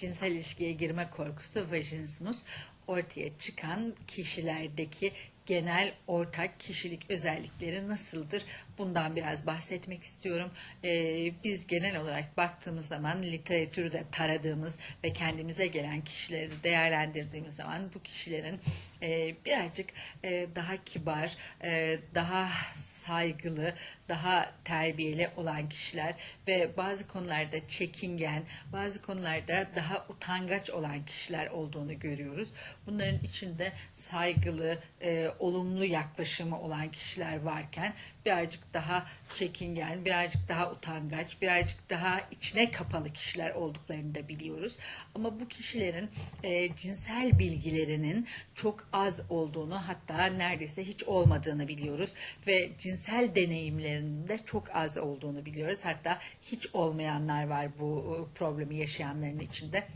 cinsel ilişkiye girme korkusu vajinismus ortaya çıkan kişilerdeki genel ortak kişilik özellikleri nasıldır? Bundan biraz bahsetmek istiyorum. Ee, biz genel olarak baktığımız zaman literatürde taradığımız ve kendimize gelen kişileri değerlendirdiğimiz zaman bu kişilerin e, birazcık e, daha kibar, e, daha saygılı, daha terbiyeli olan kişiler ve bazı konularda çekingen, bazı konularda daha utangaç olan kişiler olduğunu görüyoruz. Bunların içinde saygılı, e, olumlu yaklaşımı olan kişiler varken birazcık daha çekingen, birazcık daha utangaç, birazcık daha içine kapalı kişiler olduklarını da biliyoruz. Ama bu kişilerin e, cinsel bilgilerinin çok az olduğunu hatta neredeyse hiç olmadığını biliyoruz ve cinsel deneyimlerinin de çok az olduğunu biliyoruz. Hatta hiç olmayanlar var bu e, problemi yaşayanların içinde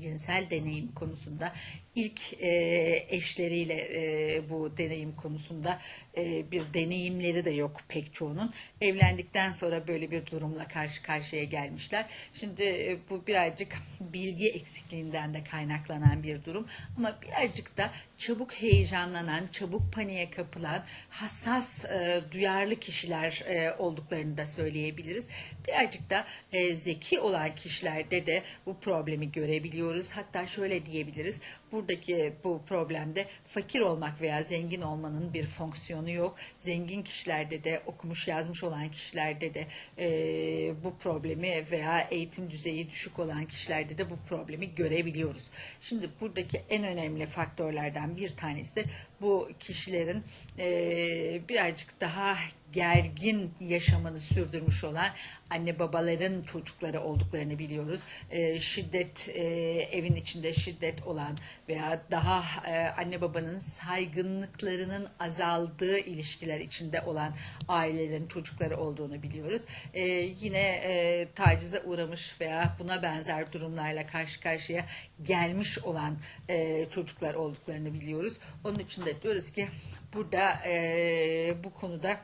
cinsel deneyim konusunda ilk e, eşleriyle e, bu deneyim konusunda e, bir deneyimleri de yok pek çoğunun. Evlendikten sonra böyle bir durumla karşı karşıya gelmişler. Şimdi e, bu birazcık bilgi eksikliğinden de kaynaklanan bir durum ama birazcık da çabuk heyecanlanan, çabuk paniğe kapılan, hassas, e, duyarlı kişiler e, olduklarını da söyleyebiliriz. Birazcık da e, zeki olan kişilerde de bu problemi görebiliyoruz. Hatta şöyle diyebiliriz. Buradaki bu problemde fakir olmak veya zengin olmanın bir fonksiyonu yok. Zengin kişilerde de okumuş yazmış olan kişilerde de e, bu problemi veya eğitim düzeyi düşük olan kişilerde de bu problemi görebiliyoruz. Şimdi buradaki en önemli faktörlerden bir tanesi bu kişilerin e, birazcık daha gergin yaşamını sürdürmüş olan anne babaların çocukları olduklarını biliyoruz. E, şiddet e, evin içinde şiddet olan veya daha e, anne babanın saygınlıklarının azaldığı ilişkiler içinde olan ailelerin çocukları olduğunu biliyoruz. E, yine e, tacize uğramış veya buna benzer durumlarla karşı karşıya gelmiş olan e, çocuklar olduklarını biliyoruz. Onun için de diyoruz ki burada e, bu konuda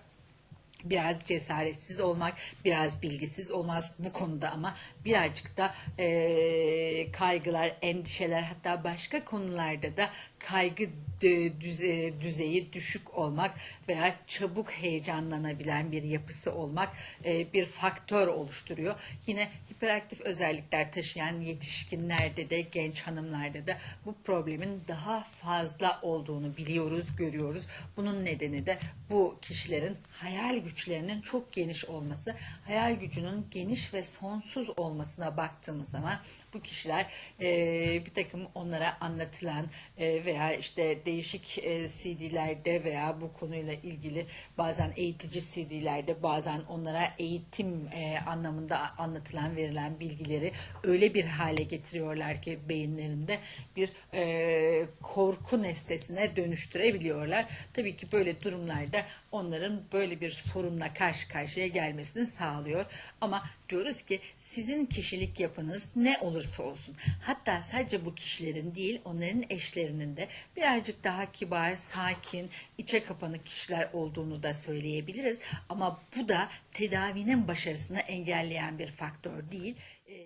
biraz cesaretsiz olmak, biraz bilgisiz olmaz bu konuda ama birazcık da e, kaygılar, endişeler hatta başka konularda da kaygı dü- düze- düzeyi düşük olmak veya çabuk heyecanlanabilen bir yapısı olmak e, bir faktör oluşturuyor. Yine hiperaktif özellikler taşıyan yetişkinlerde de genç hanımlarda da bu problemin daha fazla olduğunu biliyoruz, görüyoruz. Bunun nedeni de bu kişilerin hayal güçlerinin çok geniş olması, hayal gücünün geniş ve sonsuz olmasına baktığımız zaman bu kişiler e, bir takım onlara anlatılan e, veya işte değişik e, CD'lerde veya bu konuyla ilgili bazen eğitici CD'lerde bazen onlara eğitim e, anlamında anlatılan verilen bilgileri öyle bir hale getiriyorlar ki beyinlerinde bir e, korku nesnesine dönüştürebiliyorlar. Tabii ki böyle durumlarda onların böyle bir sorunla karşı karşıya gelmesini sağlıyor. Ama diyoruz ki sizin kişilik yapınız ne olursa olsun hatta sadece bu kişilerin değil onların eşlerinin de birazcık daha kibar, sakin, içe kapanık kişiler olduğunu da söyleyebiliriz. Ama bu da tedavinin başarısını engelleyen bir faktör değil.